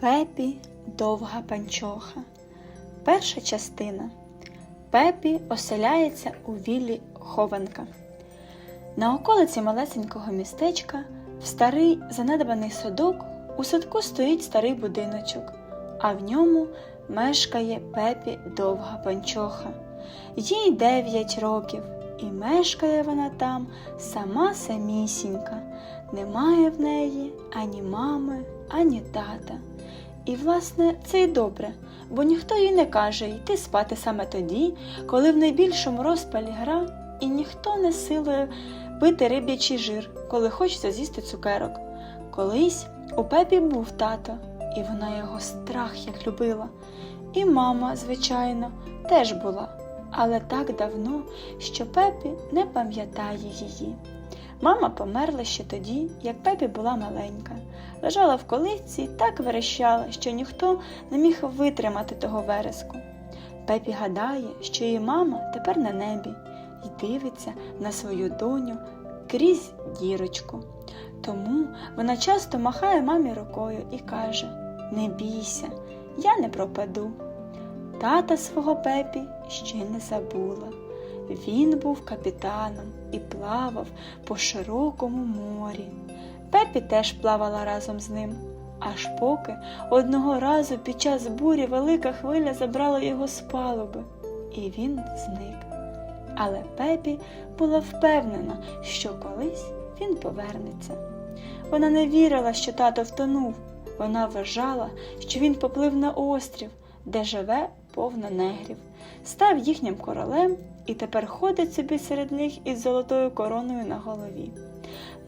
Пепі довга панчоха. Перша частина. Пепі оселяється у віллі хованка. На околиці малесенького містечка, в старий занедбаний садок, у садку стоїть старий будиночок, а в ньому мешкає Пепі довга панчоха. Їй дев'ять років, і мешкає вона там сама самісінька. Немає в неї ані мами, ані тата. І, власне, це й добре, бо ніхто їй не каже йти спати саме тоді, коли в найбільшому розпалі гра, і ніхто не силує пити риб'ячий жир, коли хочеться з'їсти цукерок. Колись у Пепі був тато, і вона його страх як любила. І мама, звичайно, теж була, але так давно, що Пепі не пам'ятає її. Мама померла ще тоді, як Пепі була маленька. Лежала в колиці і так верещала, що ніхто не міг витримати того вереску. Пепі гадає, що її мама тепер на небі і дивиться на свою доню крізь дірочку. Тому вона часто махає мамі рукою і каже: Не бійся, я не пропаду. Тата свого Пепі ще не забула. Він був капітаном і плавав по широкому морі. Пепі теж плавала разом з ним, аж поки одного разу під час бурі велика хвиля забрала його з палуби, і він зник. Але Пепі була впевнена, що колись він повернеться. Вона не вірила, що тато втонув. Вона вважала, що він поплив на острів, де живе повно негрів, став їхнім королем і тепер ходить собі серед них із золотою короною на голові.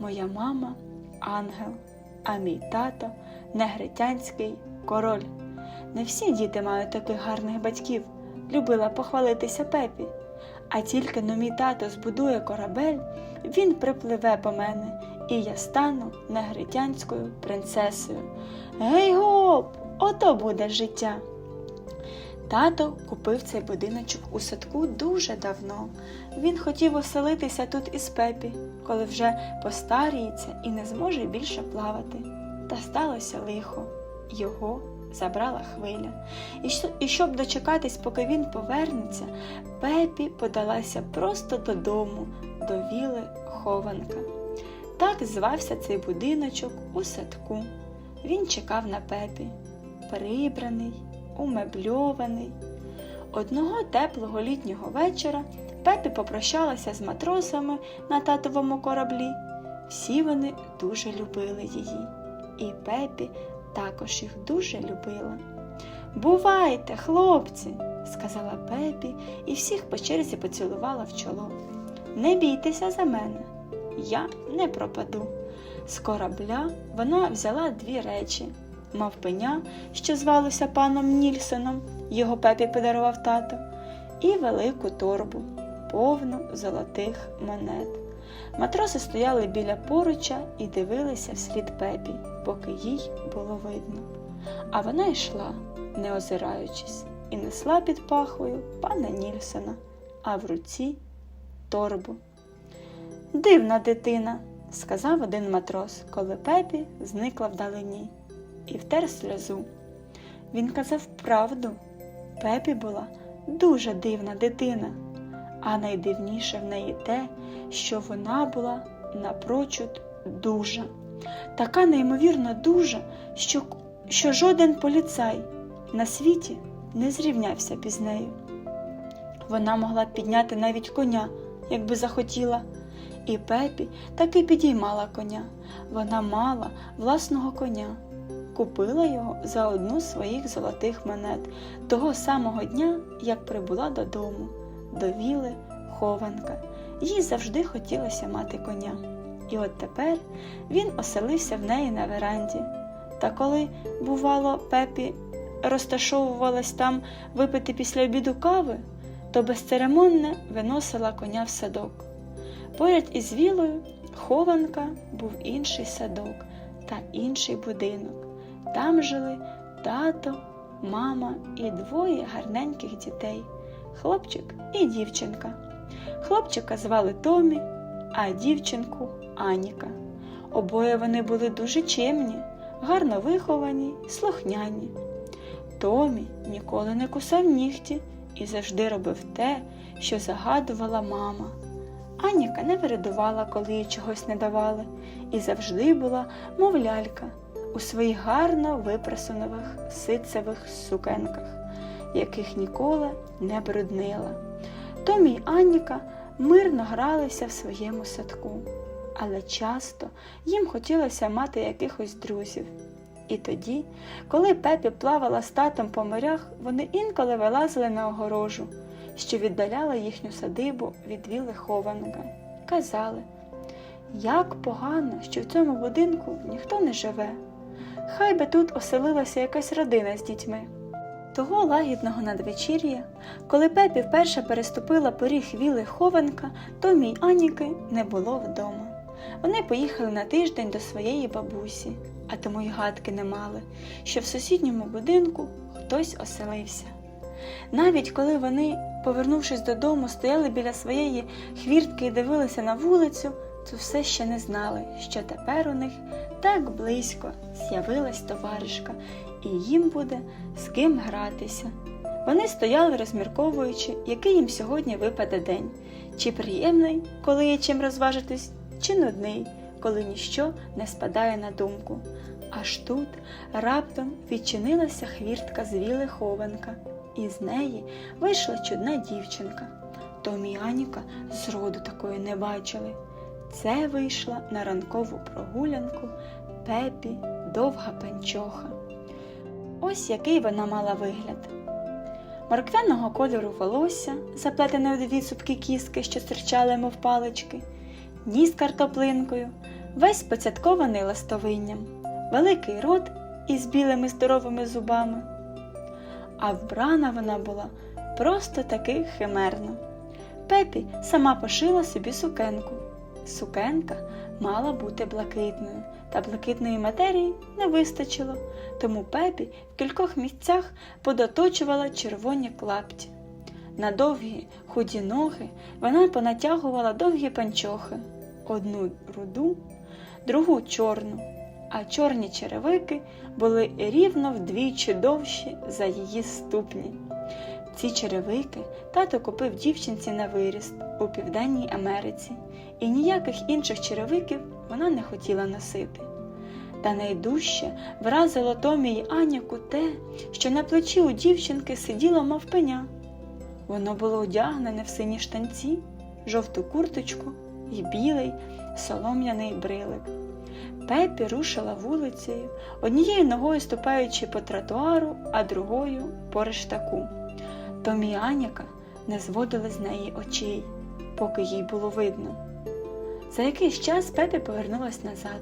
Моя мама ангел, а мій тато негритянський король. Не всі діти мають таких гарних батьків, любила похвалитися Пепі. А тільки но мій тато збудує корабель, він припливе по мене, і я стану негритянською принцесою. Гей гоп, ото буде життя. Тато купив цей будиночок у садку дуже давно. Він хотів оселитися тут із Пепі, коли вже постаріється і не зможе більше плавати. Та сталося лихо. Його забрала хвиля. І, щоб дочекатись, поки він повернеться, Пепі подалася просто додому, до віли хованка. Так звався цей будиночок у садку. Він чекав на Пепі, прибраний, умебльований. Одного теплого літнього вечора Пепі попрощалася з матросами на татовому кораблі. Всі вони дуже любили її, і Пепі також їх дуже любила. Бувайте, хлопці, сказала Пепі і всіх по черзі поцілувала в чоло. Не бійтеся за мене, я не пропаду. З корабля вона взяла дві речі мавпеня, що звалося паном Нільсоном, його пепі подарував тато, і велику торбу, повну золотих монет. Матроси стояли біля поруча і дивилися вслід пепі, поки їй було видно. А вона йшла, не озираючись, і несла під пахвою пана Нільсона, а в руці торбу. Дивна дитина, сказав один матрос, коли пепі зникла вдалині і втер сльозу. Він казав правду. Пепі була дуже дивна дитина, а найдивніше в неї те, що вона була напрочуд дуже, така неймовірно дуже, що, що жоден поліцай на світі не зрівнявся б із нею. Вона могла підняти навіть коня, якби захотіла. І Пепі таки підіймала коня. Вона мала власного коня купила його за одну з своїх золотих монет того самого дня, як прибула додому, до віли хованка. Їй завжди хотілося мати коня. І от тепер він оселився в неї на веранді. Та коли, бувало, пепі розташовувалась там випити після обіду кави, то безцеремонне виносила коня в садок. Поряд із вілою хованка був інший садок та інший будинок. Там жили тато, мама і двоє гарненьких дітей хлопчик і дівчинка. Хлопчика звали Томі, а дівчинку Аніка. Обоє вони були дуже чемні. гарно виховані, слухняні. Томі ніколи не кусав нігті і завжди робив те, що загадувала мама. Аніка не виридувала, коли їй чогось не давали, і завжди була, мов лялька, у своїх гарно випрасаних ситцевих сукенках, яких ніколи не бруднила. Томі й Аніка мирно гралися в своєму садку, але часто їм хотілося мати якихось друзів. І тоді, коли Пепі плавала з татом по морях, вони інколи вилазили на огорожу, що віддаляла їхню садибу від віли хованка. Казали, як погано, що в цьому будинку ніхто не живе. Хай би тут оселилася якась родина з дітьми. Того лагідного надвечір'я, коли Пепі вперше переступила поріг віли хованка, Томі й Аніки не було вдома. Вони поїхали на тиждень до своєї бабусі, а тому й гадки не мали, що в сусідньому будинку хтось оселився. Навіть коли вони, повернувшись додому, стояли біля своєї хвіртки і дивилися на вулицю, то ще не знали, що тепер у них так близько з'явилась товаришка, і їм буде з ким гратися. Вони стояли, розмірковуючи, який їм сьогодні випаде день, чи приємний, коли є чим розважитись, чи нудний, коли ніщо не спадає на думку. Аж тут раптом відчинилася хвіртка з віли хованка, і з неї вийшла чудна дівчинка. Томі й Аніка зроду такої не бачили. Це вийшла на ранкову прогулянку Пепі довга панчоха. Ось який вона мала вигляд. Морквяного кольору волосся, заплетене у дві цупкі кістки, що стирчали, мов палички, ніс картоплинкою, весь поцяткований ластовинням, великий рот із білими здоровими зубами. А вбрана вона була просто таки химерно. Пепі сама пошила собі сукенку. Сукенка мала бути блакитною, та блакитної матерії не вистачило, тому Пепі в кількох місцях подоточувала червоні клапті. На довгі худі ноги вона понатягувала довгі панчохи, одну руду, другу чорну, а чорні черевики були рівно вдвічі довші за її ступні. Ці черевики тато купив дівчинці на виріст у Південній Америці, і ніяких інших черевиків вона не хотіла носити. Та найдужче вразило Томі й Аняку те, що на плечі у дівчинки сиділо мавпеня. Воно було одягнене в сині штанці, жовту курточку і білий солом'яний брилик. Пепі рушила вулицею, однією ногою ступаючи по тротуару, а другою по рештаку. Томі й Аняка не зводили з неї очей, поки їй було видно. За якийсь час Пепі повернулась назад.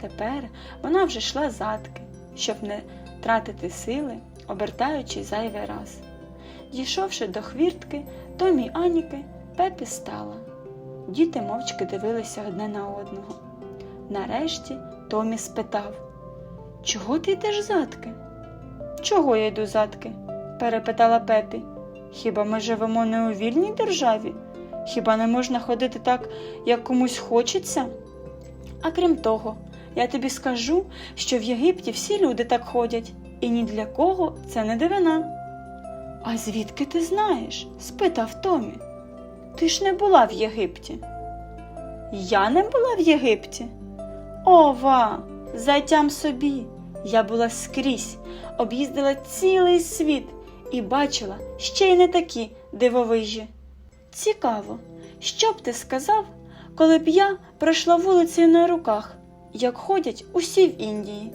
Тепер вона вже йшла задки, щоб не тратити сили, обертаючи зайвий раз. Дійшовши до хвіртки, Томі й Аніки, Пепі стала. Діти мовчки дивилися одне на одного. Нарешті Томі спитав Чого ти йдеш задки? Чого я йду задки? перепитала Пепі. Хіба ми живемо не у вільній державі? Хіба не можна ходити так, як комусь хочеться? А крім того, я тобі скажу, що в Єгипті всі люди так ходять, і ні для кого це не дивина. А звідки ти знаєш? спитав Томі. Ти ж не була в Єгипті. Я не була в Єгипті. Ова, затям собі. Я була скрізь, об'їздила цілий світ і бачила ще й не такі дивовижі. Цікаво, що б ти сказав, коли б я пройшла вулицею на руках, як ходять усі в Індії?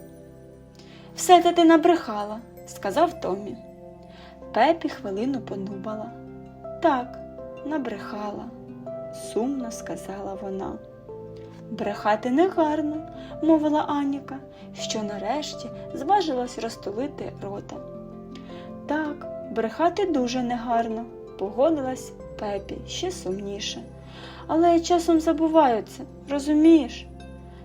Все те ти набрехала, сказав Томі. Пепі хвилину подумала. Так, набрехала, сумно сказала вона. Брехати не гарно, мовила Аніка, що нарешті зважилась розтулити рота. Так, брехати дуже негарно, погодилась Пепі ще сумніше. Але я часом забуваю це, розумієш?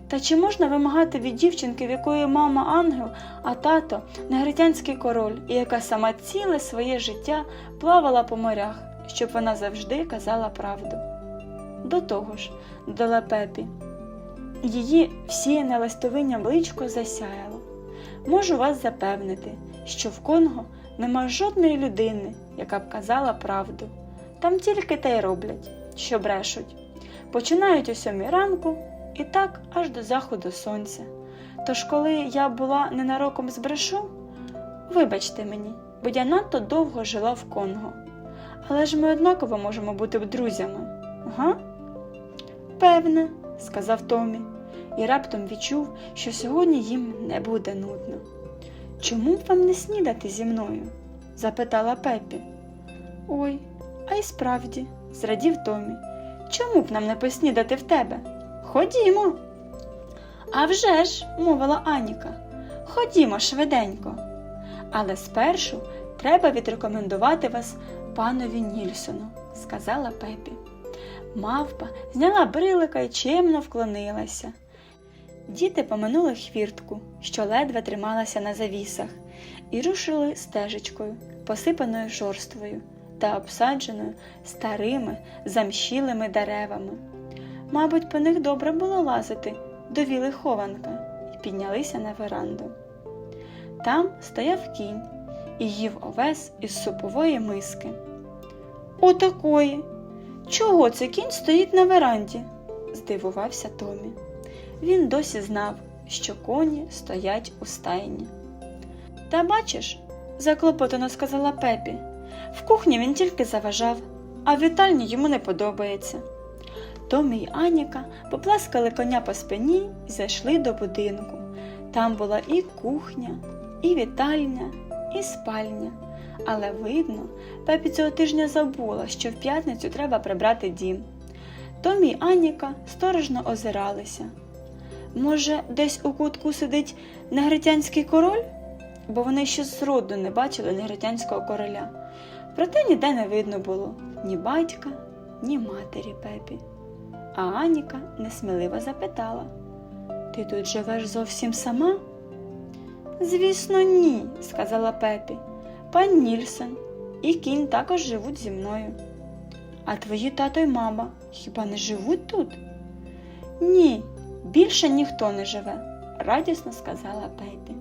Та чи можна вимагати від дівчинки, в якої мама ангел, а тато негритянський король, і яка сама ціле своє життя плавала по морях, щоб вона завжди казала правду? До того ж, додала Пепі, Її всіяне листовинням личко засяяло. Можу вас запевнити, що в Конго нема жодної людини, яка б казала правду. Там тільки те й роблять, що брешуть. Починають о сьомій ранку і так аж до заходу сонця. Тож, коли я була ненароком збрешу, вибачте мені, бо я надто довго жила в Конго. Але ж ми однаково можемо бути друзями, га? Певне, сказав Томі, і раптом відчув, що сьогодні їм не буде нудно. Чому б вам не снідати зі мною? запитала Пепі. Ой, а й справді, зрадів Томі. Чому б нам не поснідати в тебе? Ходімо. «А вже ж», – мовила Аніка, ходімо швиденько. Але спершу треба відрекомендувати вас панові Нільсону, сказала Пепі. Мавпа зняла брилика і чемно вклонилася. Діти поминули хвіртку, що ледве трималася на завісах, і рушили стежечкою, посипаною жорствою та обсадженою старими замщілими деревами. Мабуть, по них добре було лазити до віли хованка і піднялися на веранду. Там стояв кінь і їв овес із супової миски. Отакої. Чого це кінь стоїть на веранді? здивувався Томі. Він досі знав, що коні стоять у стайні. Та бачиш, заклопотано сказала Пепі, в кухні він тільки заважав, а в вітальні йому не подобається. Томі й Аніка поплескали коня по спині і зайшли до будинку. Там була і кухня, і вітальня, і спальня. Але видно, Пепі цього тижня забула, що в п'ятницю треба прибрати дім. Томі й Аніка сторожно озиралися. Може, десь у кутку сидить негритянський король? Бо вони ще зроду не бачили негритянського короля. Проте ніде не видно було ні батька, ні матері Пепі. А Аніка несміливо запитала Ти тут живеш зовсім сама? Звісно, ні, сказала Пепі. Пан Нільсон і кінь також живуть зі мною. А твої тато й мама хіба не живуть тут? Ні, більше ніхто не живе, радісно сказала Пепі.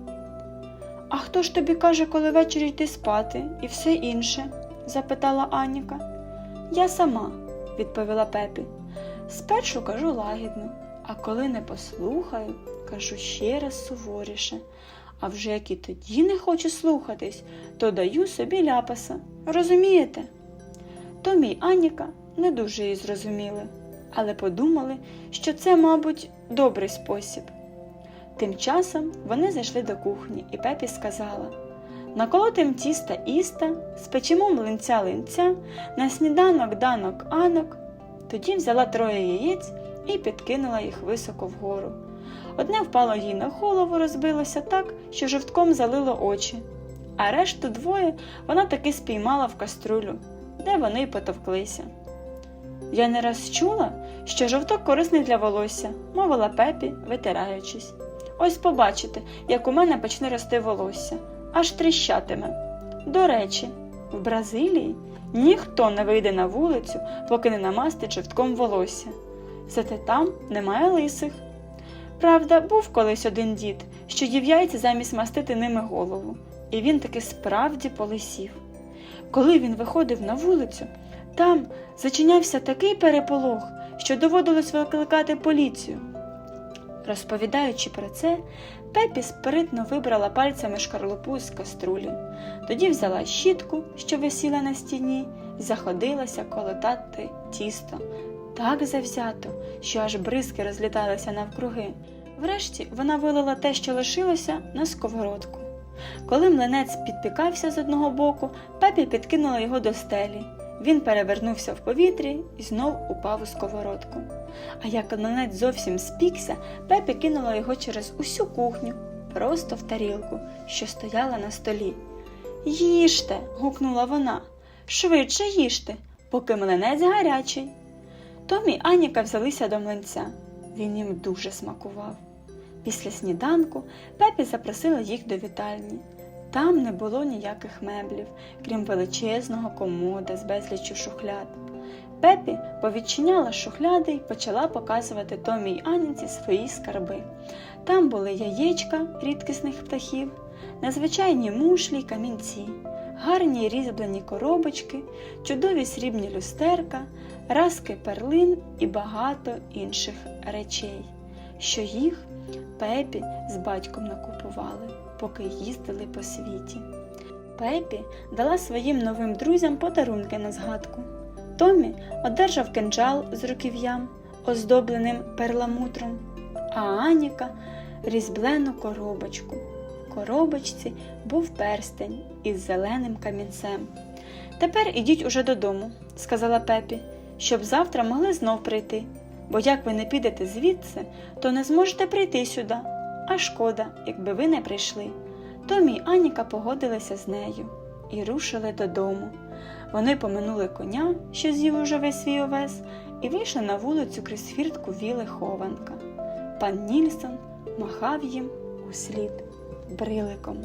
А хто ж тобі каже, коли ввечері йти спати і все інше? запитала Аніка. Я сама, відповіла Пепі. Спершу кажу лагідно, а коли не послухаю, кажу ще раз суворіше. А вже як і тоді не хочу слухатись, то даю собі ляпаса. Розумієте? Томі й Аніка не дуже її зрозуміли, але подумали, що це, мабуть, добрий спосіб. Тим часом вони зайшли до кухні, і Пепі сказала наколотим тіста іста, спечемо млинця линця, на сніданок данок анок. Тоді взяла троє яєць і підкинула їх високо вгору. Одне впало їй на голову, розбилося так, що жовтком залило очі, а решту двоє вона таки спіймала в каструлю, де вони й потовклися. Я не раз чула, що жовток корисний для волосся, мовила Пепі, витираючись. Ось побачите, як у мене почне рости волосся, аж тріщатиме. До речі, в Бразилії ніхто не вийде на вулицю, поки не намастить жовтком волосся. Зате там немає лисих. Правда, був колись один дід, що їв яйця замість мастити ними голову, і він таки справді полисів. Коли він виходив на вулицю, там зачинявся такий переполох, що доводилось викликати поліцію. Розповідаючи про це, Пепі спритно вибрала пальцями шкарлупу з каструлі, тоді взяла щітку, що висіла на стіні, і заходилася колотати тісто так завзято, що аж бризки розліталися навкруги. Врешті вона вилила те, що лишилося, на сковородку. Коли млинець підпікався з одного боку, Пепі підкинула його до стелі. Він перевернувся в повітрі і знов упав у сковородку. А як млинець зовсім спікся, Пепі кинула його через усю кухню, просто в тарілку, що стояла на столі. Їжте. гукнула вона. Швидше їжте, поки млинець гарячий. Томі й Аніка взялися до млинця. Він їм дуже смакував. Після сніданку Пепі запросила їх до вітальні. Там не було ніяких меблів, крім величезного комода з безліччю шухляд. Пепі повідчиняла шухляди й почала показувати Томі й Аніці свої скарби. Там були яєчка рідкісних птахів, незвичайні мушлі й камінці, гарні різьблені коробочки, чудові срібні люстерка, разки перлин і багато інших речей, що їх Пепі з батьком накупували, поки їздили по світі. Пепі дала своїм новим друзям подарунки на згадку. Томі одержав кинджал з руків'ям, оздобленим перламутром, а Аніка різьблену коробочку. В коробочці був перстень із зеленим камінцем. Тепер ідіть уже додому, сказала Пепі, щоб завтра могли знов прийти, бо як ви не підете звідси, то не зможете прийти сюди. А шкода, якби ви не прийшли. Томі й Аніка погодилися з нею і рушили додому. Вони поминули коня, що з'їв уже весь свій овес, і вийшли на вулицю крізь фіртку віли хованка. Пан Нільсон махав їм услід бриликом.